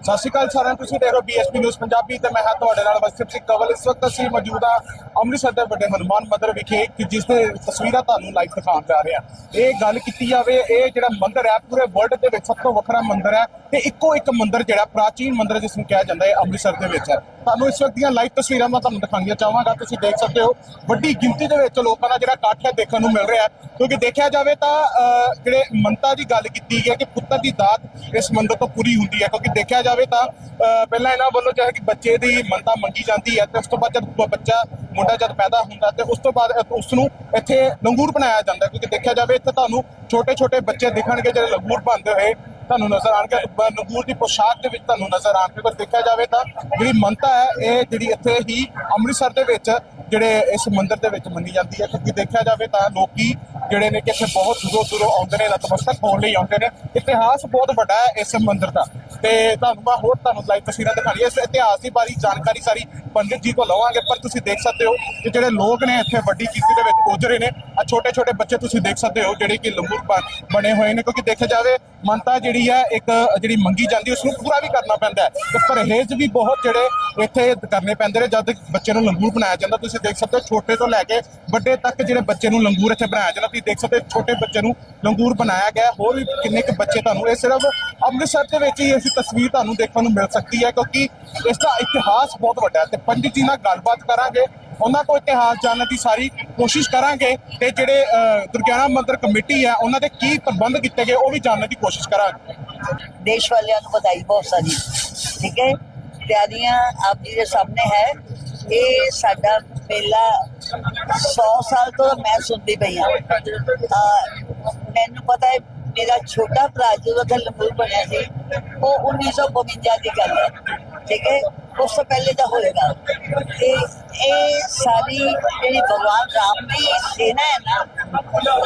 ਸਤਿ ਸ਼੍ਰੀ ਅਕਾਲ ਸਾਰਿਆਂ ਨੂੰ ਤੁਸੀਂ ਦੇਖ ਰਹੇ ਹੋ ਬੀਐਸਪੀ ਨਿਊਜ਼ ਪੰਜਾਬੀ ਤੇ ਮੈਂ ਹਾਂ ਤੁਹਾਡੇ ਨਾਲ ਵਸਿਫ ਸਿੰਘ ਕਵਲ। ਇਸ ਵਕਤ ਅਸੀਂ ਮੌਜੂਦ ਹਾਂ ਅੰਮ੍ਰਿਤਸਰ ਦੇ ਵੱਡੇ ਹਨੂਮਾਨ ਮੰਦਿਰ ਵਿਖੇ ਕਿ ਜਿਸ ਦੇ ਤਸਵੀਰਾਂ ਤੁਹਾਨੂੰ ਲਾਈਵ ਦਿਖਾਉਣ ਜਾ ਰਹੇ ਹਾਂ। ਇਹ ਗੱਲ ਕੀਤੀ ਜਾਵੇ ਇਹ ਜਿਹੜਾ ਮੰਦਿਰ ਹੈ ਪੂਰੇ ਵਰਲਡ ਦੇ ਵਿੱਚ ਸਭ ਤੋਂ ਵੱਖਰਾ ਮੰਦਿਰ ਹੈ ਤੇ ਇੱਕੋ ਇੱਕ ਮੰਦਿਰ ਜਿਹੜਾ ਪ੍ਰਾਚੀਨ ਮੰਦਿਰ ਜਿਸ ਨੂੰ ਕਿਹਾ ਜਾਂਦਾ ਹੈ ਅੰਮ੍ਰਿਤਸਰ ਦੇ ਵਿੱਚ ਹੈ। ਤੁਹਾਨੂੰ ਇਸ ਵਕਤ ਦੀਆਂ ਲਾਈਵ ਤਸਵੀਰਾਂ ਮੈਂ ਤੁਹਾਨੂੰ ਦਿਖਾਉਣੀਆਂ ਚਾਹਾਂਗਾ ਤੁਸੀਂ ਦੇਖ ਸਕਦੇ ਹੋ ਵੱਡੀ ਗਿਣਤੀ ਦੇ ਵਿੱਚ ਲੋਕਾਂ ਦਾ ਜਿਹੜਾ ਇਕੱਠ ਹੈ ਦੇਖਣ ਨੂੰ ਮਿਲ ਰਿਹਾ ਹੈ। ਕਿਉਂਕਿ ਦੇਖਿਆ ਜਾਵੇ ਤਾਂ ਅਹ, ਜਿਹੜੇ ਮੰਤਾ ਦੀ ਗੱਲ ਕੀਤੀ ਗਈ ਹੈ ਕਿ ਪੁੱਤਰ ਦੀ ਦਾਤ ਇਸ ਮੰਦਿਰ ਤੋਂ ਪੂਰੀ ਹੁੰਦੀ ਹੈ ਕਿਉਂਕਿ ਦੇਖਿਆ ਜਾਵੇ ਤਾਂ ਪਹਿਲਾਂ ਇਹਨਾਂ ਵੱਲੋਂ ਜਿਹੜਾ ਕਿ ਬੱਚੇ ਦੀ ਮੰਤਾ ਮੰਗੀ ਜਾਂਦੀ ਹੈ ਤੇ ਉਸ ਤੋਂ ਬਾਅਦ ਜਦ ਬੱਚਾ, ਮੁੰਡਾ ਜਦ ਪੈਦਾ ਹੁੰਦਾ ਤੇ ਉਸ ਤੋਂ ਬਾਅਦ ਉਸ ਨੂੰ ਇੱਥੇ ਲੰਗੂਰ ਬਣਾਇਆ ਜਾਂਦਾ ਕਿਉਂਕਿ ਦੇਖਿਆ ਜਾਵੇ ਇੱਥੇ ਤੁਹਾਨੂੰ ਛੋਟੇ ਛੋਟੇ ਬੱਚੇ ਦਿਖਣਗੇ, ਜਿਹੜੇ ਲੰਗੂਰ ਬਣਦੇ ਹੋਏ ਤੁਹਾਨੂੰ ਨਜ਼ਰ ਆਣਗੇ ਬ- ਦੀ ਪੋਸ਼ਾਕ ਦੇ ਵਿੱਚ ਤੁਹਾਨੂੰ ਨਜ਼ਰ ਆਣਗੇ ਪਰ ਦੇਖਿਆ ਜਾਵੇ ਤਾਂ ਜਿਹੜੀ ਮੰਤਾ ਹੈ, ਇਹ ਜਿਹੜੀ ਇੱਥੇ ਹੀ ਅੰਮ੍ਰਿਤਸਰ ਦੇ ਵਿੱਚ ਜਿਹੜੇ ਇਸ ਮੰਦਿਰ ਦੇ ਵਿੱਚ ਮੰਨੀ ਜਾਂਦੀ ਹੈ। ਕਿਉਂਕਿ ਦੇਖਿਆ ਜਾਵੇ ਤਾਂ ਲੋਕੀ ਜਿਹੜੇ ਨੇ ਕਿ ਇੱਥੇ ਬਹੁਤ ਦੂਰੋਂ ਦੂਰੋਂ ਆਉਂਦੇ ਨੇ ਨਤਮਸਤਕ ਹੋਣ ਲਈ ਆਉਂਦੇ ਨੇ। ਇਤਿਹਾਸ ਬਹੁਤ ਵੱਡਾ ਹੈ ਇਸ ਮੰਦਿਰ ਦਾ। ਤੇ ਤੁਹਾਨੂੰ ਮੈਂ ਹੋਰ ਤੁਹਾਨੂੰ ਲਾਈਵ ਤਸਵੀਰਾਂ ਦਿਖਾਣੀ ਇਸ ਇਤਿਹਾਸ ਦੀ ਬਾਰੇ ਜਾਣਕਾਰੀ ਸਾਰੀ ਪੰਡਿਤ ਜੀ ਤੋਂ ਲਵਾਂਗੇ, ਪਰ ਤੁਸੀਂ ਦੇਖ ਸਕਦੇ ਹੋ ਕਿ ਜਿਹੜੇ ਲੋਕ ਨੇ ਇੱਥੇ ਵੱਡੀ ਗਿਣਤੀ ਦੇ ਵਿੱਚ ਪੁੱਜ ਰਹੇ ਨੇ। ਆ ਛੋਟੇ ਛੋਟੇ ਬੱਚੇ ਤੁਸੀਂ ਦੇਖ ਸਕਦੇ ਹੋ ਜਿਹੜੇ ਕਿ ਲੰਗੂਰ ਬਣੇ ਹੋਏ ਨੇ ਕਿਉਂਕਿ ਦੇਖਿਆ ਜਾਵੇ ਮੰਤਾ ਜਿਹੜੀ ਹੈ ਇੱਕ ਜਿਹੜੀ ਮੰਗੀ ਜਾਂਦੀ ਉਸ ਨੂੰ ਪੂਰਾ ਵੀ ਕਰਨਾ ਪੈਂਦਾ ਹੈ। ਤੇ ਪਰਹੇਜ਼ ਵੀ ਬਹੁਤ ਜਿਹੜੇ ਇੱਥੇ ਕਰਨੇ ਪੈਂਦੇ ਨੇ, ਜਦ ਬੱਚੇ ਨੂੰ ਲੰਗੂਰ ਬਣਾਇਆ ਜਾਂਦਾ, ਤੁਸੀਂ ਦੇਖ ਸਕਦੇ ਹੋ ਛੋਟੇ ਤੋਂ ਲੈ ਕੇ ਵੱਡੇ ਤੱਕ ਜਿਹੜੇ ਬੱਚੇ ਨੂੰ ਲੰਗੂਰ ਇੱਥੇ ਬਣਾਇਆ ਜਾਂਦਾ। ਤੁਸੀਂ ਦੇਖ ਸਕਦੇ ਛੋਟੇ ਬੱਚੇ ਨੂੰ ਲੰਗੂਰ ਬਣਾਇਆ ਗਿਆ ਹੋਰ ਵੀ ਕਿੰਨੇ ਕੁ ਬੱਚੇ ਤੁਹਾਨੂੰ, ਇਹ ਸਿਰਫ ਅੰਮ੍ਰਿਤਸਰ ਦੇ ਵਿੱਚ ਹੀ ਅਸੀਂ ਤਸਵੀਰ ਤੁਹਾਨੂੰ ਦੇਖਣ ਨੂੰ ਮਿਲ ਸਕਦੀ ਹੈ, ਕਿਉਂਕਿ ਇਸ ਦਾ ਇਤਿਹਾਸ ਬਹੁਤ ਵੱਡਾ ਹੈ। ਤੇ ਪੰਡਿਤ ਜੀ ਨਾਲ ਗੱਲਬਾਤ ਕਰਾਂਗੇ। ਉਹਨਾਂ ਕੋਲ ਇਤਿਹਾਸ ਜਾਣਨ ਦੀ ਸਾਰੀ ਕੋਸ਼ਿਸ਼ ਕਰਾਂਗੇ ਤੇ ਜਿਹੜੇ ਦੁਰਗਿਆਨਾ ਮੰਦਿਰ ਕਮੇਟੀ ਹੈ, ਉਹਨਾਂ ਦੇ ਕੀ ਪ੍ਰਬੰਧ ਕੀਤੇ ਗਏ, ਉਹ ਵੀ ਜਾਣਨ ਦੀ ਕੋਸ਼ਿਸ਼ ਕਰਾਂਗੇ। ਦੇਸ਼ ਵਾਲਿਆਂ ਨੂੰ ਵਧਾਈ ਬਹੁਤ ਸਾਰੀ। ਠੀਕ ਹੈ? ਤਿਆਰੀਆਂ ਆਪ ਜੀ ਦੇ ਸਾਹਮਣੇ ਹੈ। ਇਹ ਸਾਡਾ ਮੇਲਾ 100 ਸਾਲ ਤੋਂ ਮੈਂ ਸੁਣਦੀ ਪਈ ਆ ਮੈਨੂੰ ਪਤਾ ਹੈ, ਮੇਰਾ ਛੋਟਾ ਭਰਾ ਜਦੋਂ ਤੱਕ ਲੰਬੂਰ ਬਣਿਆ ਸੀ, ਉਹ 1952 ਦੀ ਗੱਲ ਹੈ। ਠੀਕ ਹੈ? ਉਸ ਤੋਂ ਪਹਿਲੇ ਤਾਂ ਹੋਏਗਾ। ਤੇ ਇਹ ਸਾਰੀ ਜਿਹੜੀ ਭਗਵਾਨ ਰਾਮ ਦੀ ਸੇਨਾ ਹੈ ਨਾ,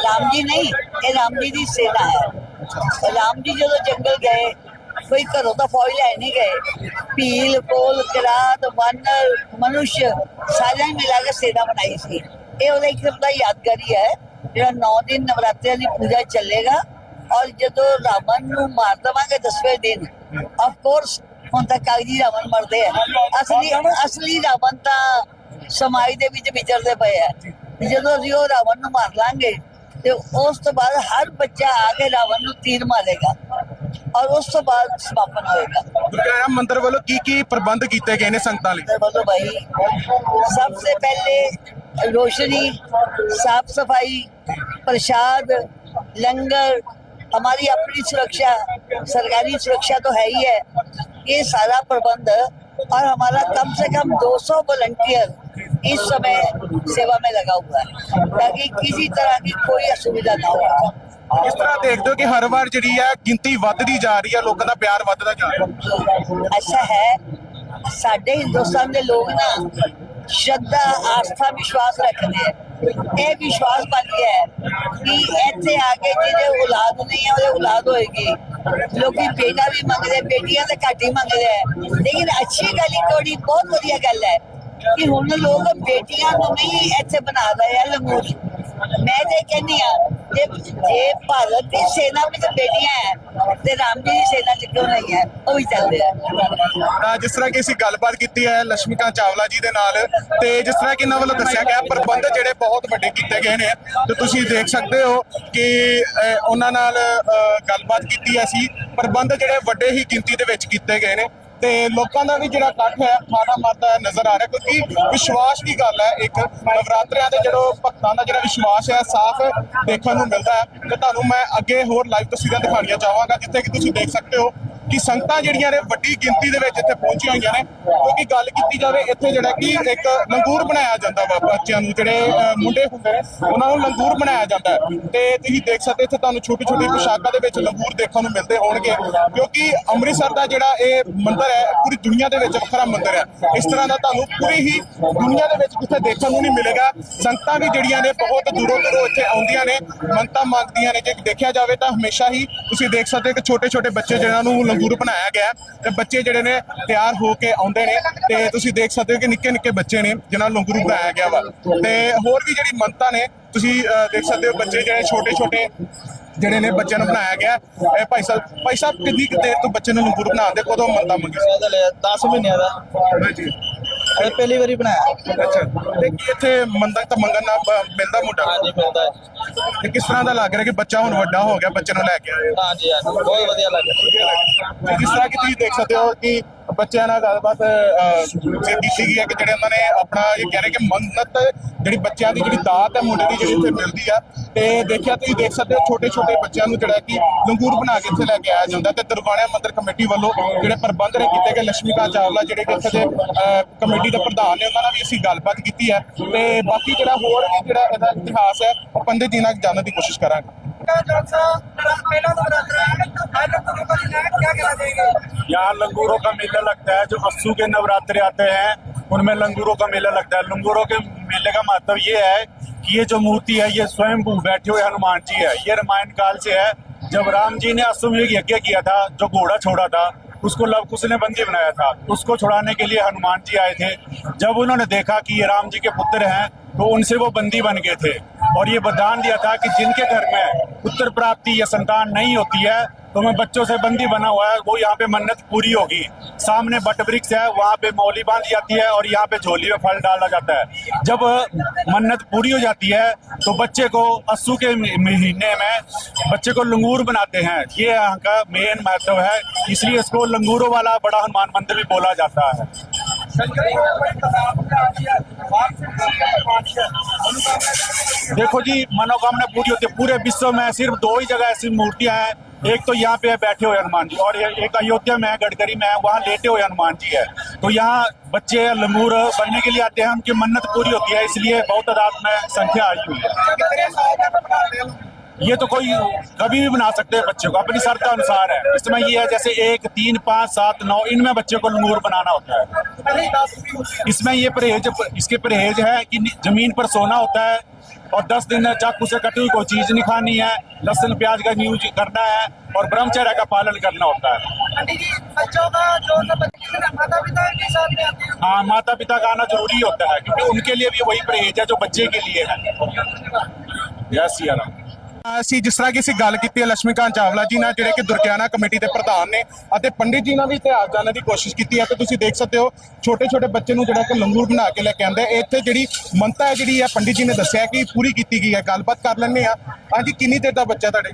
ਰਾਮ ਜੀ ਨਹੀਂ, ਇਹ ਰਾਮ ਜੀ ਦੀ ਸੇਨਾ ਹੈ। ਰਾਮ ਜੀ ਜਦੋਂ ਜੰਗਲ ਗਏ ਕੋਈ ਘਰੋਂ ਤਾਂ ਫੌਜ ਲੈ ਨਹੀਂ ਗਏ। ਭੀਲ ਕੋਲ ਕਿਰਾਤ ਵਾਨਰ ਮਨੁੱਖ ਸਾਰਿਆਂ ਨੇ ਮਿਲਾ ਕੇ ਸੇਨਾ ਬਣਾਈ ਸੀ। ਇਹ ਉਹਦਾ ਇੱਕ ਕਿਸਮ ਦਾ ਯਾਦਗਾਰੀ ਹੈ, ਜਿਹੜਾ 9 ਦਿਨ ਨਵਰਾਤਰਿਆਂ ਦੀ ਪੂਜਾ ਚੱਲੇਗਾ। ਔਰ ਜਦੋਂ ਰਾਵਣ ਨੂੰ ਮਾਰ ਦੇਵਾਂਗੇ 10ਵੇਂ ਦਿਨ ਆਫ ਕੋਰਸ ਹੁਣ ਤਾਂ ਕਾਗਜੀ ਰਾਵਣ ਮਰਦੇ ਆ ਅਸਲੀ ਅਸਲੀ ਰਾਵਣ ਤਾਂ ਸਮਾਈ ਦੇ ਵਿੱਚ ਵਿਚਰਦੇ ਪਏ ਆ ਜਦੋਂ ਅਸੀਂ ਉਹ ਰਾਵਣ ਨੂੰ ਮਾਰ ਲਾਂਗੇ ਤੇ ਉਸ ਤੋਂ ਬਾਅਦ ਹਰ ਬੱਚਾ ਆ ਕੇ ਰਾਵਣ ਨੂੰ ਤੀਰ ਮਾਰੇਗਾ ਔਰ ਉਸ ਤੋਂ ਬਾਅਦ ਸਮਾਪਨ ਹੋਏਗਾ ਦੁਰਗਿਆਨਾ ਮੰਦਿਰ ਵੱਲੋਂ ਕੀ ਕੀ ਪ੍ਰਬੰਧ ਕੀਤੇ ਗਏ ਨੇ ਸੰਗਤਾਂ ਲਈ तो बोलो भाई सबसे पहले रोशनी साफ सफाई प्रसाद लंगर हमारी अपनी सुरक्षा सरकारी सुरक्षा तो है ही है ये सारा प्रबंध और हमारा कम से कम 200 वॉलंटियर इस समय सेवा में लगा हुआ है ताकि किसी तरह की कोई असुविधा ना हो ਇਸ ਤਰ੍ਹਾਂ ਦੇਖਦੇ ਹੋ ਕਿ ਹਰ ਵਾਰ ਜਿਹੜੀ ਹੈ ਗਿਣਤੀ ਵੱਧਦੀ ਜਾ ਰਹੀ ਹੈ ਲੋਕਾਂ ਦਾ ਪਿਆਰ ਵੱਧਦਾ ਜਾ ਰਿਹਾ ਹੈ ऐसा है ਸਾਡੇ ਹਿੰਦੁਸਤਾਨ ਦੇ ਲੋਕ ਨਾ ਸ਼ਰਧਾ ਆਸਥਾ ਵਿਸ਼ਵਾਸ ਰੱਖਦੇ ਆ ਇਹ ਵਿਸ਼ਵਾਸ ਬਣ ਗਿਆ ਹੈ ਕਿ ਇੱਥੇ ਆ ਕੇ ਜਿਹਦੇ ਔਲਾਦ ਨਹੀਂ ਹੈ ਉਹਦੇ ਔਲਾਦ ਹੋਏਗੀ ਲੋਕੀ ਬੇਟਾ ਵੀ ਮੰਗਦੇ ਬੇਟੀਆਂ ਤਾਂ ਘੱਟ ਹੀ ਮੰਗਦੇ ਆ। ਲੇਕਿਨ ਅੱਛੀ ਗੱਲ ਇੱਕ ਬੜੀ ਬਹੁਤ ਵਧੀਆ ਗੱਲ ਹੈ ਕਿ ਹੁਣ ਲੋਕ ਬੇਟੀਆਂ ਨੂੰ ਵੀ ਇੱਥੇ ਬਣਾ ਰਹੇ ਆ, ਲੰਗੂਰ। ਮੈਂ ਤੇ ਕਹਿੰਦੀ ਆ ਜੇ ਜੇ ਭਾਰਤ ਦੀ ਸੇਨਾ ਵਿੱਚ ਬੇਟੀਆਂ ਹੈ ਤੇ ਰਾਮ ਜੀ ਦੀ ਸੇਨਾ ਚ ਕਿਉਂ ਨਹੀਂ ਹੈ? ਉਹ ਵੀ ਚੱਲਦੇ ਆ। ਤਾਂ ਜਿਸ ਤਰ੍ਹਾਂ ਕਿ ਅਸੀਂ ਗੱਲਬਾਤ ਕੀਤੀ ਹੈ ਲక్ష్ਮੀਕਾਂਤ ਚਾਵਲਾ ਜੀ ਦੇ ਨਾਲ, ਤੇ ਜਿਸ ਤਰ੍ਹਾਂ ਕਿ ਇਹਨਾਂ ਵੱਲੋਂ ਦੱਸਿਆ ਗਿਆ, ਪ੍ਰਬੰਧ ਜਿਹੜੇ ਬਹੁਤ ਵੱਡੇ ਕੀਤੇ ਗਏ ਨੇ, ਤੇ ਤੁਸੀਂ ਦੇਖ ਸਕਦੇ ਹੋ ਕਿ ਉਹਨਾਂ ਨਾਲ ਗੱਲਬਾਤ ਕੀਤੀ ਅਸੀਂ। ਪ੍ਰਬੰਧ ਜਿਹੜੇ ਵੱਡੇ ਹੀ ਗਿਣਤੀ ਦੇ ਵਿੱਚ ਕੀਤੇ ਗਏ ਨੇ। ਤੇ ਲੋਕਾਂ ਦਾ ਵੀ ਜਿਹੜਾ ਇਕੱਠ ਹੈ ਖਾਣਾ ਮਾਰਦਾ ਨਜ਼ਰ ਆ ਰਿਹਾ ਕਿਉਂਕਿ ਵਿਸ਼ਵਾਸ ਦੀ ਗੱਲ ਹੈ, ਇੱਕ ਨਵਰਾਤਰਿਆਂ ਦੇ ਜਿਹੜੋ ਭਗਤਾਂ ਦਾ ਜਿਹੜਾ ਵਿਸ਼ਵਾਸ ਹੈ, ਸਾਫ਼ ਦੇਖਣ ਨੂੰ ਮਿਲਦਾ ਹੈ। ਤੇ ਤੁਹਾਨੂੰ ਮੈਂ ਅੱਗੇ ਹੋਰ ਲਾਈਵ ਤਸਵੀਰਾਂ ਦਿਖਾਉਣੀਆਂ ਚਾਹਾਂਗਾ, ਜਿੱਥੇ ਕਿ ਤੁਸੀਂ ਦੇਖ ਸਕਦੇ ਹੋ ਕਿ ਸੰਗਤਾਂ ਜਿਹੜੀਆਂ ਨੇ, ਵੱਡੀ ਗਿਣਤੀ ਦੇ ਵਿੱਚ ਇੱਥੇ ਪਹੁੰਚੀਆਂ ਹੋਈਆਂ ਨੇ। ਕਿਉਂਕਿ ਗੱਲ ਕੀਤੀ ਜਾਵੇ ਇੱਥੇ ਜਿਹੜਾ ਕਿ ਇੱਕ ਲੰਗੂਰ ਬਣਾਇਆ ਜਾਂਦਾ ਵਾ, ਬੱਚਿਆਂ ਨੂੰ ਜਿਹੜੇ ਮੁੰਡੇ ਹੁੰਦੇ ਨੇ, ਉਹਨਾਂ ਨੂੰ ਲੰਗੂਰ ਬਣਾਇਆ ਜਾਂਦਾ ਹੈ। ਤੇ ਤੁਸੀਂ ਦੇਖ ਸਕਦੇ ਇੱਥੇ ਤੁਹਾਨੂੰ ਛੋਟੀ ਛੋਟੀ ਪੋਸ਼ਾਕਾਂ ਦੇ ਵਿੱਚ ਲੰਗੂਰ ਦੇਖਣ ਨੂੰ ਮਿਲਦੇ ਹੋਣਗੇ। ਕਿਉਂਕਿ ਅੰਮ੍ਰਿਤਸਰ ਦਾ ਜਿਹੜਾ ਇਹ ਮੰਦਿਰ ਹੈ, ਪੂਰੀ ਦੁਨੀਆ ਦੇ ਵਿੱਚ ਵੱਖਰਾ ਮੰਦਿਰ ਹੈ। ਇਸ ਤਰ੍ਹਾਂ ਦਾ ਤੁਹਾਨੂੰ ਪੂਰੀ ਹੀ ਦੁਨੀਆ ਦੇ ਵਿੱਚ ਕਿਤੇ ਦੇਖਣ ਨੂੰ ਨਹੀਂ ਮਿਲੇਗਾ। ਸੰਗਤਾਂ ਵੀ ਜਿਹੜੀਆਂ ਨੇ, ਬਹੁਤ ਦੂਰੋਂ ਦੂਰੋਂ ਇੱਥੇ ਆਉਂਦੀਆਂ ਨੇ ਮੰਨਤਾਂ ਮੰਗਦੀਆਂ ਨੇ। ਜੇ ਦੇਖਿਆ ਜਾਵੇ ਤਾਂ ਹਮੇਸ਼ਾ ਹੀ ਤੁਸੀਂ ਦੇਖ ਸਕਦੇ ਹੋ ਕਿ ਛੋਟੇ ਛੋਟੇ ਬੱਚੇ ਜਿਹਨਾਂ ਨੂੰ ਲੰਗੂਰ ਬਣਾਇਆ ਗਿਆ ਤੇ ਬੱਚੇ ਜਿਹੜੇ ਨੇ ਤਿਆਰ ਹੋ ਕੇ ਆਉਂਦੇ ਨੇ ਤੇ ਤੁਸੀਂ ਦੇਖ ਸਕਦੇ ਹੋ ਕਿ ਨਿੱਕੇ ਨਿੱਕੇ ਬੱਚੇ ਨੇ ਜਿਨ੍ਹਾਂ ਨੂੰ ਲੰਗੂਰ ਬਣਾਇਆ ਗਿਆ ਵਾ। ਤੇ ਹੋਰ ਵੀ ਜਿਹੜੀ ਮੰਨਤਾਂ ਨੇ ਤੁਸੀਂ ਦੇਖ ਸਕਦੇ ਹੋ ਬੱਚੇ ਜਿਹੜੇ ਛੋਟੇ ਛੋਟੇ ਜਿਹੜੇ ਨੇ ਬੱਚਿਆਂ ਨੂੰ ਬਣਾਇਆ ਗਿਆ। ਇਹ ਭਾਈ ਸਾਹਿਬ ਭਾਈ ਸਾਹਿਬ ਕਿੰਨੀ ਦੇਰ ਤੋਂ ਬੱਚੇ ਨੂੰ ਲੰਗੂਰ ਬਣਾਉਂਦੇ ਕਦੋਂ ਮੰਨਦਾ ਮੰਗੀ ਸੀ? ਇਹਦਾ ਲਿਆ 10 ਮਹੀਨਿਆਂ ਦਾ। ਹਾਂਜੀ। ਇਹ ਪਹਿਲੀ ਵਾਰੀ ਬਣਾਇਆ। ਅੱਛਾ। ਤੇ ਕੀ ਇੱਥੇ ਮੰਦਾ ਤਾਂ ਮੰਗਣ ਨਾਲ ਬ- ਮਿਲਦਾ ਮੁੰਡਾ? ਹਾਂਜੀ ਮਿਲਦਾ ਹੈ। ਤੇ ਕਿਸ ਤਰ੍ਹਾਂ ਦਾ ਲੱਗ ਰਿਹਾ ਕਿ ਬੱਚਾ ਹੁਣ ਵੱਡਾ ਹੋ ਗਿਆ ਬੱਚੇ ਨੂੰ ਲੈ ਕੇ ਆਏ ਹੋ? ਹਾਂਜੀ ਹਾਂਜੀ। ਬਹੁਤ ਵਧੀਆ ਲੱਗਿਆ ਤੇ ਜਿਸ ਤਰ੍ਹਾਂ ਕਿ ਤੁਸੀਂ ਦੇਖ ਸਕਦੇ ਹੋ ਕਿ ਬੱਚਿਆਂ ਨਾਲ ਗੱਲਬਾਤ ਅਹ, ਕੀਤੀ ਗਈ ਹੈ ਕਿ ਜਿਹੜੇ ਉਹਨਾਂ ਨੇ ਆਪਣਾ ਇਹ ਕਹਿ ਰਹੇ ਕਿ ਮੰਨਤ ਜਿਹੜੀ ਬੱਚਿਆਂ ਦੀ ਜਿਹੜੀ ਦਾਤ ਹੈ ਮੁੰਡੇ ਦੀ ਜਿਹੜੀ ਇੱਥੇ ਮਿਲਦੀ ਆ ਤੇ ਦੇਖਿਆ ਤੁਸੀਂ ਦੇਖ ਸਕਦੇ ਹੋ ਛੋਟੇ ਛੋਟੇ ਬੱਚਿਆਂ ਨੂੰ ਜਿਹੜਾ ਕਿ ਲੰਗੂਰ ਬਣਾ ਕੇ ਇੱਥੇ ਲੈ ਕੇ ਆਇਆ ਜਾਂਦਾ ਤੇ ਦੁਰਗਾਣਾ ਮੰਦਿਰ ਕਮੇਟੀ ਵੱਲੋਂ ਜਿਹੜੇ ਪ੍ਰਬੰਧ ਨੇ ਕੀਤੇ ਗਏ ਲక్ష్ਮੀਕਾਂਤ ਚਾਵਲਾ ਜਿਹੜੇ ਕਿ ਇੱਥੇ ਦੇ ਅਹ, ਕਮੇਟੀ ਦੇ ਪ੍ਰਧਾਨ ਨੇ ਉਹਨਾਂ ਨਾਲ ਵੀ ਅਸੀਂ ਗੱਲਬਾਤ ਕੀਤੀ ਹੈ ਤੇ ਬਾਕੀ ਜਿਹੜਾ ਹੋਰ ਵੀ ਜਿਹੜਾ ਇਹਦਾ ਇਤਿਹਾਸ ਹੈ ਉਹ ਪੰਡਿਤ ਜੀ ਨਾਲ ਜਾਣਨ ਦੀ ਕੋਸ਼ਿਸ਼ ਕਰਾਂਗੇ। यहाँ लंगूरों का मेला लगता है, जो अस्सू के नवरात्रे आते हैं, उनमें लंगूरों का मेला लगता है। लंगूरों के मेले का मतलब ये है कि ये जो मूर्ति है, ये स्वयं बैठे हुए हनुमान जी है। ये रामायण काल से है, जब राम जी ने अश्वमेध यज्ञ किया था, जो घोड़ा छोड़ा था, उसको लव कुश ने बंदी बनाया था। उसको छुड़ाने के लिए हनुमान जी आए थे। जब उन्होंने देखा कि ये राम जी के पुत्र हैं तो उनसे वो बंदी बन गए थे। और ये वरदान दिया था कि जिनके घर में पुत्र प्राप्ति या संतान नहीं होती है तो मैं बच्चों से बंदी बना हुआ है, वो यहाँ पे मन्नत पूरी होगी। सामने बट वृक्ष है, वहाँ पे मौली बांधी जाती है और यहाँ पे झोली में फल डाला जाता है। जब मन्नत पूरी हो जाती है तो बच्चे को अस्सू के महीने में बच्चे को लंगूर बनाते हैं। ये यहाँ का मेन महत्व है, इसलिए इसको लंगूरों वाला बड़ा हनुमान मंदिर भी बोला जाता है। देखो जी, मनोकामना पूरी होती है। पूरे विश्व में सिर्फ़ दो ही जगह ऐसी मूर्तियाँ हैं। एक तो यहाँ पे बैठे हुए हनुमान जी, और एक अयोध्या में है, गडकरी में है, वहाँ लेटे हुए हनुमान जी है। तो यहाँ बच्चे लंगूर बनने के लिए आते हैं। उनकी मन्नत पूरी होती है, इसलिए बहुत तादाद में संख्या आई हुई है। ये तो कोई कभी भी बना सकते हैं बच्चे को, अपनी शर्त अनुसार है। इसमें ये है जैसे एक, तीन, पाँच, सात, नौ, इनमें बच्चे को लंगूर बनाना होता है। इसमें ये परहेज, इसके परहेज है कि ज़मीन पर सोना होता है और दस दिन चाकू से कटी कोई चीज़ नहीं खानी है लहसुन प्याज का यूज़ करना है और ब्रह्मचर्य का पालन करना होता है। हैं माता पिता का आना ज़रूरी होता है, क्योंकि उनके लिए भी वही परहेज है जो बच्चे के लिए है। यस सिया राम ਅਸੀਂ ਜਿਸ ਤਰ੍ਹਾਂ ਕਿ ਅਸੀਂ ਗੱਲ ਕੀਤੀ ਹੈ ਲక్ష్ਮੀਕਾਂਤ ਚਾਵਲਾ ਜੀ ਨਾਲ, ਜਿਹੜੇ ਕਿ ਦੁਰਗਿਆਨਾ ਕਮੇਟੀ ਦੇ ਪ੍ਰਧਾਨ ਨੇ ਅਤੇ ਪੰਡਿਤ ਜੀ ਨਾਲ ਵੀ ਇਤਿਹਾਸ ਜਾਣਨ ਦੀ ਕੋਸ਼ਿਸ਼ ਕੀਤੀ ਹੈ। ਤੇ ਤੁਸੀਂ ਦੇਖ ਸਕਦੇ ਹੋ ਛੋਟੇ ਛੋਟੇ ਬੱਚੇ ਨੂੰ ਜਿਹੜਾ ਕਿ ਲੰਗੂਰ ਬਣਾ ਕੇ ਲੈ ਕੇ ਆਂਦੇ ਇੱਥੇ ਜਿਹੜੀ ਮੰਤਾ ਹੈ ਜਿਹੜੀ ਹੈ, ਪੰਡਿਤ ਜੀ ਨੇ ਦੱਸਿਆ ਕਿ ਪੂਰੀ ਕੀਤੀ ਗਈ ਹੈ। ਗੱਲਬਾਤ ਕਰ ਲੈਂਦੇ ਆ ਹਾਂਜੀ, ਕਿੰਨੀ ਦੇਰ ਦਾ ਬੱਚਾ ਤੁਹਾਡੇ?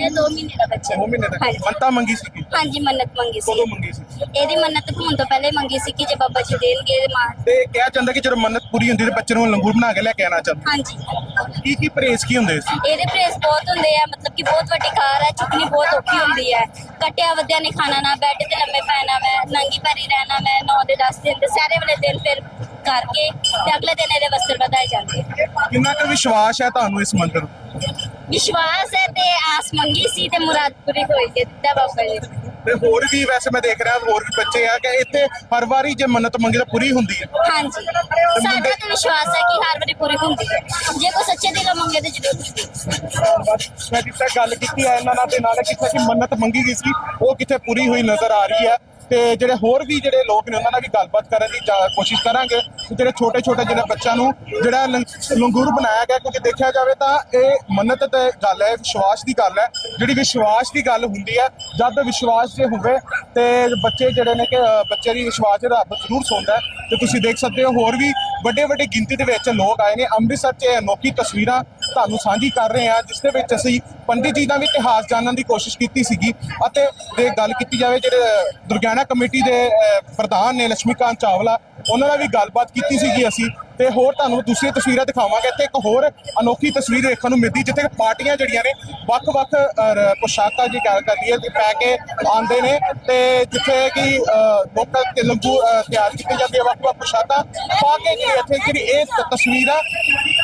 ਇਹ 2 ਮਹੀਨੇ ਦਾ ਬੱਚਾ ਦੋ ਮਹੀਨੇ ਦਾ। ਹਾਂਜੀ। ਮੰਤਾ ਮੰਗੀ ਸੀ ਕਿ? ਹਾਂਜੀ ਮੰਨਤ ਮੰਗੀ ਸੀ। ਕਦੋਂ ਮੰਗੀ ਸੀ? ਇਹਦੀ ਮੰਨਤ ਹੋਣ ਤੋਂ ਪਹਿਲੇ ਮੰਗੀ ਸੀ ਕਿ ਜੇ ਬਾਬਾ ਜੀ ਦੇਣਗੇ ਇਹਦੇ ਮਾਂ। ਤੇ ਕਿਹਾ ਜਾਂਦਾ ਕਿ ਜਦੋਂ ਮੰਨਤ ਪੂਰੀ ਹੁੰਦੀ ਤੇ ਬੱਚੇ ਨੂੰ ਲੰਗੂਰ ਬਣਾ ਕੇ ਲੈ ਕੇ ਆਣਾ ਚਾਹੁੰਦਾ। ਹਾਂਜੀ। ਕੀ ਕੀ ਪ੍ਰੇਸ ਕੀ ਹੁੰਦੇ ਸੀ? ਇਹਦੇ ਪ੍ਰੇਸ ਬਹੁਤ ਹੁੰਦੇ ਆ ਮਤਲਬ ਕਿ ਬਹੁਤ ਵੱਡੀ ਕਾਰ ਹੈ ਚੁੱਕਣੀ ਬਹੁਤ ਔਖੀ ਹੁੰਦੀ ਹੈ। ਕਟਿਆ ਵਧਿਆ ਨਹੀਂ ਖਾਣਾ ਨਾ ਬੈੱਡ ਤੇ ਲੰਮੇ ਪੈਣਾ ਮੈਂ ਨੰਗੀ ਪੈਰੀ ਰਹਿਣਾ ਮੈਂ 9 ਦੇ 10 ਦਿਨ ਤੇ ਸਾਰੇ ਵਾਲੇ ਦਿਨ ਫਿਰ ਕਰਕੇ ਤੇ ਅਗਲੇ ਦਿਨ ਇਹਦੇ ਵਸਤਰ ਵਧਾਏ ਜਾਂਦੇ। ਕਿੰਨਾ ਕੁ ਵਿਸ਼ਵਾਸ ਹੈ ਤੁਹਾਨੂੰ ਇਸ ਮੰਦਰ ਵਿਸ਼ਵਾਸ ਹੈ ਤੇ ਆਸ ਮੰਗੀ ਸੀ ਤੇ ਮੁਰਾਦ ਪੂਰੀ ਹੋਈ ਤੇ ਦਿੱਤਾ ਬਾਬਾ ਜੀ ਨੇ। ਤੇ ਹੋਰ ਵੀ ਵੈਸੇ ਮੈਂ ਦੇਖ ਰਿਹਾ ਹੋਰ ਵੀ ਬੱਚੇ ਆ ਕਿ ਇੱਥੇ ਹਰ ਵਾਰੀ ਜੇ ਮੰਨਤ ਮੰਗੀ ਤਾਂ ਪੂਰੀ ਹੁੰਦੀ ਹੈ। ਹਾਂਜੀ। ਸਾਡਾ ਤੇ ਵਿਸ਼ਵਾਸ ਹੈ ਕਿ ਹਰ ਵਾਰੀ ਪੂਰੀ ਹੁੰਦੀ ਹੈ। ਜੇ ਕੋਈ ਸੱਚੇ ਦਿਲੋਂ ਮੰਗੇ ਤੇ ਜ਼ਰੂਰ। ਹੁੰਦੀ ਹੈ ਮੈਂ ਜਿੱਥੇ ਗੱਲ ਕੀਤੀ ਹੈ ਇਹਨਾਂ ਨਾਲ ਤੇ ਨਾਲ ਕਿੱਥੇ ਕਿ ਮੰਨਤ ਮੰਗੀ ਗਈ ਸੀ ਉਹ ਕਿੱਥੇ ਪੂਰੀ ਹੋਈ ਨਜ਼ਰ ਆ ਰਹੀ ਹੈ। ਤੇ ਜਿਹੜੇ ਹੋਰ ਵੀ ਜਿਹੜੇ ਲੋਕ ਨੇ ਉਹਨਾਂ ਨਾਲ ਵੀ ਗੱਲਬਾਤ ਕਰਨ ਦੀ ਜਾ- ਕੋਸ਼ਿਸ਼ ਕਰਾਂਗੇ ਕਿ ਜਿਹੜੇ ਛੋਟੇ ਛੋਟੇ ਜਿਹੜੇ ਬੱਚਿਆਂ ਨੂੰ ਜਿਹੜਾ ਲੰ- ਲੰਗੂਰ ਬਣਾਇਆ ਗਿਆ, ਕਿਉਂਕਿ ਦੇਖਿਆ ਜਾਵੇ ਤਾਂ ਇਹ ਮੰਨਤ ਤੇ ਗੱਲ ਹੈ, ਵਿਸ਼ਵਾਸ ਦੀ ਗੱਲ ਹੈ। ਜਿਹੜੀ ਵਿਸ਼ਵਾਸ ਦੀ ਗੱਲ ਹੁੰਦੀ ਹੈ, ਜਦ ਵਿਸ਼ਵਾਸ ਜੇ ਹੋਵੇ ਤੇ ਬੱਚੇ ਜਿਹੜੇ ਨੇ ਕਿ ਬੱਚੇ ਦੀ ਵਿਸ਼ਵਾਸ ਜਿਹੜਾ ਰੱਬ ਜ਼ਰੂਰ ਸੌਂਦਾ ਹੈ। ਤੇ ਤੁਸੀਂ ਦੇਖ ਸਕਦੇ ਹੋ ਹੋਰ ਵੀ ਵੱਡੇ ਵੱਡੇ ਗਿਣਤੀ ਦੇ ਵਿੱਚ ਲੋਕ ਆਏ ਨੇ। ਅੰਮ੍ਰਿਤਸਰ 'ਚ ਇਹ ਅਨੋਖੀ ਤਸਵੀਰਾਂ ਤੁਹਾਨੂੰ ਸਾਂਝੀ ਕਰ ਰਹੇ ਹਾਂ, ਜਿਸ ਦੇ ਵਿੱਚ ਅਸੀਂ ਪੰਡਿਤ ਜੀ ਦਾ ਵੀ ਇਤਿਹਾਸ ਜਾਣਨ ਦੀ ਕੋਸ਼ਿਸ਼ ਕੀਤੀ ਸੀਗੀ ਅਤੇ ਜੇ ਗੱਲ ਕੀਤੀ ਜਾਵੇ ਜਿਹੜੇ ਦੁਰਗਿਆਨਾ ਕਮੇਟੀ ਦੇ ਪ੍ਰਧਾਨ ਨੇ ਲక్ష్ਮੀਕਾਂਤ ਚਾਵਲਾ ਉਹਨਾਂ ਨਾਲ ਵੀ ਗੱਲਬਾਤ ਕੀਤੀ ਸੀਗੀ ਅਸੀਂ ਤੇ ਹੋਰ ਤੁਹਾਨੂੰ ਦੂਸਰੀਆਂ ਤਸਵੀਰਾਂ ਦਿਖਾਵਾਂਗੇ ਤੇ ਇੱਕ ਹੋਰ ਅਨੋਖੀ ਤਸਵੀਰ ਵੇਖਣ ਨੂੰ ਮਿਲਦੀ ਜਿੱਥੇ ਪਾਰਟੀਆਂ ਜਿਹੜੀਆਂ ਨੇ ਵੱਖ-ਵੱਖ ਅਹ, ਰ- ਪੋਸ਼ਾਕਾਂ ਦੀ ਗੱਲ ਕਰਦੀ ਹੈ ਤੇ ਪੈ ਕੇ ਆਉਂਦੇ ਨੇ ਤੇ ਜਿੱਥੇ ਕਿ ਅਹ, ਲੋਕਾਂ ਤੇ ਤਿਆਰ ਕੀਤੀ ਜਾਂਦੀ ਹੈ ਵੱਖ-ਵੱਖ ਪੋਸ਼ਾਕਾਂ ਪਾ ਕੇ ਜਿਹੜੀ ਇੱਥੇ ਜਿਹੜੀ ਇਹ ਤ- ਤਸਵੀਰ ਆ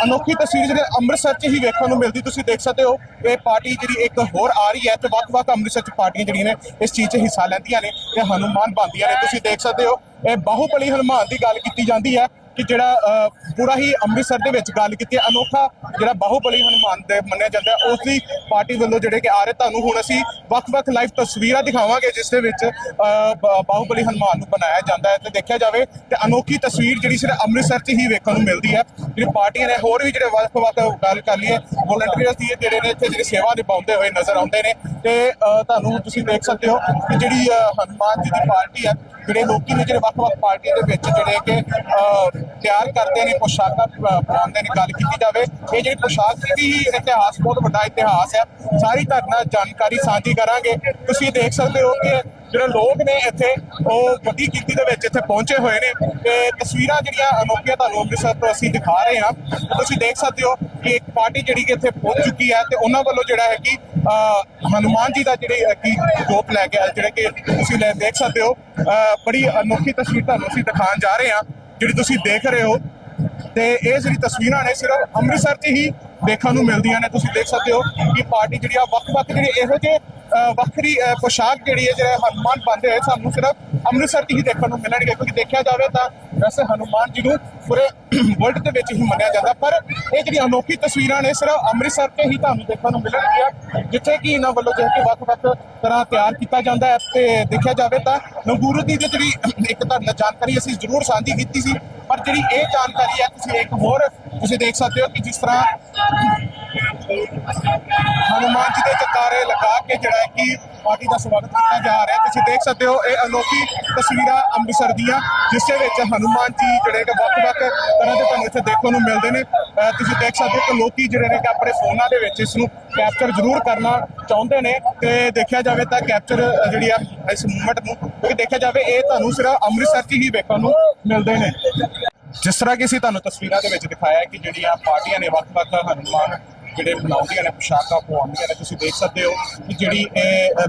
ਅਨੋਖੀ ਤਸਵੀਰ ਜਿਹੜੇ ਅੰਮ੍ਰਿਤਸਰ 'ਚ ਹੀ ਵੇਖਣ ਨੂੰ ਮਿਲਦੀ, ਤੁਸੀਂ ਦੇਖ ਸਕਦੇ ਹੋ। ਇਹ ਪਾਰਟੀ ਜਿਹੜੀ ਇੱਕ ਹੋਰ ਆ ਰਹੀ ਹੈ ਤੇ ਵੱਖ-ਵੱਖ ਅੰਮ੍ਰਿਤਸਰ 'ਚ ਪਾਰਟੀਆਂ ਜਿਹੜੀਆਂ ਨੇ, ਇਸ ਚੀਜ਼ 'ਚ ਹਿੱਸਾ ਲੈਂਦੀਆਂ ਨੇ ਤੇ ਹਨੂਮਾਨ ਬਣਦੀਆਂ ਨੇ। ਤੁਸੀਂ ਦੇਖ ਸਕਦੇ ਹੋ, ਇਹ ਬਾਹੂਬਲੀ ਹਨੂਮਾਨ ਦੀ ਗੱਲ ਕੀਤੀ ਜਾਂਦੀ ਹੈ। ਕਿ ਜਿਹੜਾ ਅ, ਪੂਰਾ ਹੀ ਅੰਮ੍ਰਿਤਸਰ ਦੇ ਵਿੱਚ ਗੱਲ ਕੀਤੀ ਅਨੋਖਾ ਜਿਹੜਾ ਬਾਹੂਬਲੀ ਹਨੂਮਾਨ ਦੇ ਮੰਨਿਆ ਜਾਂਦਾ ਹੈ ਉਸ ਦੀ ਪਾਰਟੀ ਵੱਲੋਂ ਜਿਹੜੇ ਕਿ ਆ ਰਹੇ ਤੁਹਾਨੂੰ ਹੁਣ ਅਸੀਂ ਵੱਖ-ਵੱਖ ਲਾਈਵ ਤਸਵੀਰਾਂ ਦਿਖਾਵਾਂਗੇ ਜਿਸ ਦੇ ਵਿੱਚ ਅ, ਬਾਹੂਬਲੀ ਹਨੂਮਾਨ ਨੂੰ ਬਣਾਇਆ ਜਾਂਦਾ ਹੈ ਤੇ ਦੇਖਿਆ ਜਾਵੇ ਤੇ ਅਨੋਖੀ ਤਸਵੀਰ ਜਿਹੜੀ ਸਿਰਫ ਅੰਮ੍ਰਿਤਸਰ 'ਚ ਹੀ ਵੇਖਣ ਨੂੰ ਮਿਲਦੀ ਹੈ। ਜਿਹੜੀ ਪਾਰਟੀਆਂ ਨੇ ਹੋਰ ਵੀ ਜਿਹੜੇ ਵੱਖ-ਵੱਖ ਗੱਲ ਕਰ ਲਈਏ ਵੋਲੰਟੀਅਰਸ ਦੀ ਜਿਹੜੇ ਨੇ ਇੱਥੇ ਜਿਹੜੀ ਸੇਵਾ ਨਿਭਾਉਂਦੇ ਹੋਏ ਨਜ਼ਰ ਆਉਂਦੇ ਨੇ ਤੇ ਤੁਹਾਨੂੰ ਤੁਸੀਂ ਦੇਖ ਸਕਦੇ ਹੋ ਕਿ ਜਿਹੜੀ ਹਨੂਮਾਨ ਜੀ ਦੀ ਪਾਰਟੀ ਹੈ ਜਿਹੜੇ ਲੋਕੀ ਨੇ ਜਿਹੜੇ ਵੱਖ-ਵੱਖ ਪਾਰਟੀਆਂ ਦੇ ਵਿੱਚ ਜਿਹੜੇ ਕਿ ਅ, ਤਿਆਰ ਕਰਦੇ ਨੇ ਪੋਸ਼ਾਕਾਂ ਪ- ਨੇ ਗੱਲ ਕੀਤੀ ਜਾਵੇ ਇਹ ਜਿਹੜੀ ਪੋਸ਼ਾਕ ਦੀ ਇਤਿਹਾਸ ਬਹੁਤ ਵੱਡਾ ਇਤਿਹਾਸ ਹੈ ਸਾਰੀ ਤੁਹਾਡੇ ਨਾਲ ਜਾਣਕਾਰੀ ਸਾਂਝੀ ਕਰਾਂਗੇ। ਤੁਸੀਂ ਦੇਖ ਸਕਦੇ ਹੋ ਕਿ ਜਿਹੜੇ ਲੋਕ ਨੇ ਇੱਥੇ ਉਹ ਵੱਡੀ ਗਿਣਤੀ ਦੇ ਵਿੱਚ ਇੱਥੇ ਪਹੁੰਚੇ ਹੋਏ ਨੇ ਤੇ ਤਸਵੀਰਾਂ ਜਿਹੜੀਆਂ ਅਨੋਖੀਆਂ ਤੁਹਾਨੂੰ ਅੰਮ੍ਰਿਤਸਰ ਤੋਂ ਅਸੀਂ ਦਿਖਾ ਰਹੇ ਹਾਂ। ਤੁਸੀਂ ਦੇਖ ਸਕਦੇ ਹੋ ਕਿ ਪਾਰਟੀ ਜਿਹੜੀ ਕਿ ਇੱਥੇ ਪਹੁੰਚ ਚੁੱਕੀ ਹੈ ਤੇ ਉਹਨਾਂ ਵੱਲੋਂ ਜਿਹੜਾ ਹੈ ਕਿ ਹਨੂਮਾਨ ਜੀ ਦਾ ਜਿਹੜੇ ਕਿ ਜੋਤ ਲੈ ਕੇ ਜਿਹੜੇ ਕਿ ਤੁਸੀਂ ਲੈ ਦੇਖ ਸਕਦੇ ਹੋ। ਅ, ਬੜੀ ਅਨੋਖੀ ਤਸਵੀਰ ਤੁਹਾਨੂੰ ਅਸੀਂ ਦਿਖਾਉਣ ਜਾ ਰਹੇ ਹਾਂ ਜਿਹੜੀ ਤੁਸੀਂ ਦੇਖ ਰਹੇ ਹੋ। ਤੇ ਇਹ ਜਿਹੜੀ ਤਸਵੀਰਾਂ ਨੇ ਸਿਰਫ ਅੰਮ੍ਰਿਤਸਰ 'ਚ ਹੀ ਦੇਖਣ ਨੂੰ ਮਿਲਦੀਆਂ ਨੇ ਤੁਸੀਂ ਦੇਖ ਸਕਦੇ ਹੋ ਕਿ ਪਾਰਟੀ ਜਿਹੜੀ ਆ ਵੱਖ-ਵੱਖ ਜਿਹੜੇ ਇਹੋ ਜਿਹੇ ਵੱਖਰੀ ਪੋਸ਼ਾਕ ਜਿਹੜੀ ਹੈ, ਜਿਹੜੇ ਹਨੂਮਾਨ ਬੰਦੇ ਹੋਏ ਸਾਨੂੰ ਸਿਰਫ ਅੰਮ੍ਰਿਤਸਰ 'ਚ ਹੀ ਦੇਖਣ ਨੂੰ ਮਿਲਣਗੇ, ਕਿਉਂਕਿ ਦੇਖਿਆ ਜਾਵੇ ਤਾਂ ਵੈਸੇ ਹਨੂਮਾਨ ਜੀ ਨੂੰ ਪੂਰੇ ਵਰਲਡ ਦੇ ਵਿੱਚ ਹੀ ਮੰਨਿਆ ਜਾਂਦਾ, ਪਰ ਇਹ ਜਿਹੜੀ ਅਨੋਖੀ ਤਸਵੀਰਾਂ ਨੇ, ਸਿਰਫ ਅੰਮ੍ਰਿਤਸਰ 'ਤੇ ਹੀ ਤੁਹਾਨੂੰ ਦੇਖਣ ਨੂੰ ਮਿਲਣਗੀਆਂ, ਜਿੱਥੇ ਕਿ ਇਹਨਾਂ ਵੱਲੋਂ ਜਿਹੜੇ ਕਿ ਵੱਖ-ਵੱਖ ਤਰ੍ਹਾਂ ਤਿਆਰ ਕੀਤਾ ਜਾਂਦਾ ਹੈ, ਤੇ ਦੇਖਿਆ ਜਾਵੇ ਤਾਂ ਲੰਗੂਰੂ ਦੀ ਜਿਹੜੀ ਇੱਕ ਤੁਹਾਡੇ ਨਾਲ ਜਾਣਕਾਰੀ ਅਸੀਂ ਜ਼ਰੂਰ ਸਾਂਝੀ ਕੀਤੀ ਸੀ, ਪਰ ਜਿਹੜੀ ਇਹ ਜਾਣਕਾਰੀ ਹੈ, ਤੁਸੀਂ ਇੱਕ ਹੋਰ ਤੁਸੀਂ ਦੇਖ ਸਕਦੇ ਹੋ ਕਿ ਜਿਸ ਤਰ੍ਹਾਂ ਹਨੂਮਾਨ ਜੀ ਦੇ ਜਕਾਰੇ ਲਗਾ ਕੇ ਜਿਹੜਾ ਕਿ ਪਾਰਟੀ ਦਾ ਸਵਾਗਤ ਕੀਤਾ ਜਾ ਰਿਹਾ ਤੁਸੀਂ ਦੇਖ ਸਕਦੇ ਹੋ, ਇਹ ਅਨੋਖੀ ਤਸਵੀਰਾਂ ਅੰਮ੍ਰਿਤਸਰ ਦੀਆਂ, ਜਿਸ ਦੇ ਵਿੱਚ ਹਨੂਮਾਨ ਜੀ ਜਿਹੜੇ ਕਿ ਵੱਖ-ਵੱਖ ਤਰ੍ਹਾਂ ਦੇ ਤੁਹਾਨੂੰ ਇੱਥੇ ਦੇਖਣ ਨੂੰ ਮਿਲਦੇ ਨੇ। ਤੁਸੀਂ ਦੇਖ ਸਕਦੇ ਹੋ ਕਿ ਲੋਕੀ ਜਿਹੜੇ ਨੇ ਕਿ ਆਪਣੇ ਫੋਨਾਂ ਦੇ ਵਿੱਚ ਇਸ ਨੂੰ ਕੈਪਚਰ ਜ਼ਰੂਰ ਕਰਨਾ ਚਾਹੁੰਦੇ ਨੇ ਤੇ ਦੇਖਿਆ ਜਾਵੇ ਤਾਂ ਕੈਪਚਰ ਜਿਹੜੀ ਆ ਇਸ ਮੂਵਮੈਂਟ ਨੂੰ, ਕਿਉਂਕਿ ਦੇਖਿਆ ਜਾਵੇ ਇਹ ਤੁਹਾਨੂੰ ਸਿਰਫ ਅੰਮ੍ਰਿਤਸਰ 'ਚ ਹੀ ਵੇਖਣ ਨੂੰ ਮਿਲਦੇ ਨੇ। ਜਿਸ ਤਰ੍ਹਾਂ ਕਿ ਅਸੀਂ ਤੁਹਾਨੂੰ ਤਸਵੀਰਾਂ ਦੇ ਵਿੱਚ ਦਿਖਾਇਆ ਕਿ ਜਿਹੜੀਆਂ ਪਾਰਟੀਆਂ ਨੇ ਵੱਖ-ਵੱਖ ਹਨੂਮਾਨ ਜਿਹੜੇ ਬਣਾਉਂਦੀਆਂ ਨੇ ਪੋਸ਼ਾਕਾਂ ਪਵਾਉਂਦੀਆਂ ਨੇ ਤੁਸੀਂ ਦੇਖ ਸਕਦੇ ਹੋ ਕਿ ਜਿਹੜੀ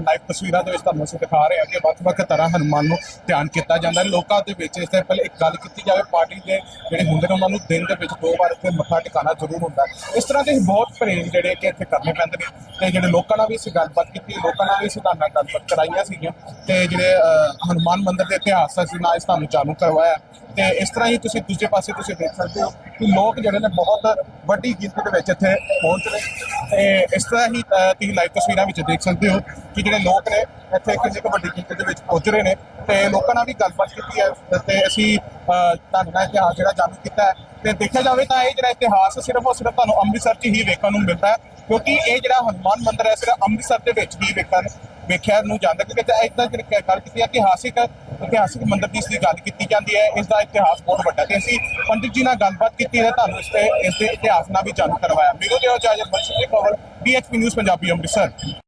ਲਾਈਵ ਤਸਵੀਰਾਂ ਦੇ ਵਿੱਚ ਤੁਹਾਨੂੰ ਅਸੀਂ ਦਿਖਾ ਰਹੇ ਹਾਂ ਕਿ ਵੱਖ-ਵੱਖ ਤਰ੍ਹਾਂ ਹਨੂਮਾਨ ਨੂੰ ਧਿਆਨ ਕੀਤਾ ਜਾਂਦਾ ਹੈ। ਲੋਕਾਂ ਦੇ ਵਿੱਚ ਇਸ ਤੋਂ ਪਹਿਲੇ ਇੱਕ ਗੱਲ ਕੀਤੀ ਜਾਵੇ ਪਾਰਟੀ ਦੇ ਜਿਹੜੇ ਹੁੰਦੇ ਨੇ ਉਹਨਾਂ ਨੂੰ ਦਿਨ ਦੇ ਵਿੱਚ ਦੋ ਵਾਰ ਇੱਥੇ ਮੱਥਾ ਟਿਕਾਣਾ ਜ਼ਰੂਰ ਹੁੰਦਾ ਇਸ ਤਰ੍ਹਾਂ ਦੇ ਬਹੁਤ ਪ੍ਰੇਮ ਜਿਹੜੇ ਕਿ ਇੱਥੇ ਕਰਨੇ ਪੈਂਦੇ ਨੇ ਤੇ ਜਿਹੜੇ ਲੋਕਾਂ ਨਾਲ ਵੀ ਅਸੀਂ ਗੱਲਬਾਤ ਕੀਤੀ ਲੋਕਾਂ ਨਾਲ ਵੀ ਅਸੀਂ ਤੁਹਾਡੇ ਨਾਲ ਗੱਲਬਾਤ ਕਰਾਈਆਂ ਸੀਗੀਆਂ ਤੇ ਜਿਹੜੇ ਅਹ, ਹਨੂਮਾਨ ਮੰਦਿਰ ਦੇ ਇਤਿਹਾਸ ਦਾ ਅਸੀਂ ਨਾਲ ਇਸ ਤੁਹਾਨੂੰ ਜਾਣੂ ਕਰਵਾਇਆ। ਤੇ ਇਸ ਤਰ੍ਹਾਂ ਹੀ ਤੁਸੀਂ ਦੂਜੇ ਪਾਸੇ ਤੁਸੀਂ ਦੇਖ ਸਕਦੇ ਹੋ ਕਿ ਲੋਕ ਜਿਹੜੇ ਨੇ ਬਹੁਤ ਵੱਡੀ ਗਿਣਤੀ ਦੇ ਵਿੱਚ ਇੱਥੇ ਪਹੁੰਚ ਰਹੇ ਤੇ ਇਸ ਤਰ੍ਹਾਂ ਹੀ ਤੁਸੀਂ ਲਾਈਵ ਤਸਵੀਰਾਂ ਵਿੱਚ ਦੇਖ ਸਕਦੇ ਹੋ ਕਿ ਜਿਹੜੇ ਲੋਕ ਨੇ ਇੱਥੇ ਕਿੰਨੀ ਕੁ ਵੱਡੀ ਗਿਣਤੀ ਦੇ ਵਿੱਚ ਪਹੁੰਚ ਰਹੇ ਨੇ। ਤੇ ਲੋਕਾਂ ਨਾਲ ਵੀ ਗੱਲਬਾਤ ਕੀਤੀ ਹੈ ਤੇ ਅਸੀਂ ਅਹ, ਤੁਹਾਡੇ ਨਾਲ ਇਤਿਹਾਸ ਜਿਹੜਾ ਜਾਣੂ ਕੀਤਾ ਹੈ। ਤੇ ਦੇਖਿਆ ਜਾਵੇ ਤਾਂ ਇਹ ਜਿਹੜਾ ਇਤਿਹਾਸ ਸਿਰਫ ਔਰ ਸਿਰਫ ਤੁਹਾਨੂੰ ਅੰਮ੍ਰਿਤਸਰ 'ਚ ਹੀ ਵੇਖਣ ਨੂੰ ਮਿਲਦਾ ਹੈ। ਕਿਉਂਕਿ ਇਹ ਜਿਹੜਾ ਹਨੂਮਾਨ ਮੰਦਿਰ ਹੈ ਸਿਰਫ ਅੰਮ੍ਰਿਤਸਰ ਦੇ ਵਿੱਚ ਹੀ ਵੇਖਣ ਵੇਖਿਆ ਨੂੰ ਜਾਂਦਾ, ਕਿਉਂਕਿ ਇਦਾਂ ਗੱਲ ਕੀਤੀ ਹੈ ਇਤਿਹਾਸਿਕ ਇਤਿਹਾਸਿਕ ਮੰਦਿਰ ਦੀ ਇਸ ਦੀ ਗੱਲ ਕੀਤੀ ਜਾਂਦੀ ਹੈ, ਇਸ ਦਾ ਇਤਿਹਾਸ ਬਹੁਤ ਵੱਡਾ ਤੇ ਅਸੀਂ ਪੰਡਿਤ ਜੀ ਨਾਲ ਗੱਲਬਾਤ ਕੀਤੀ ਹੈ, ਤੁਹਾਨੂੰ ਇਸ ਤੇ, ਇਸ ਦੇ ਇਤਿਹਾਸ ਨਾਲ ਵੀ ਜਾਣੂ ਕਰਵਾਇਆ। ਮੇਰੇ ਦਿਓ ਇਜਾਜ਼ਤ ਬਖਸ਼ ji Kawal BHP news Punjabi Amritsar.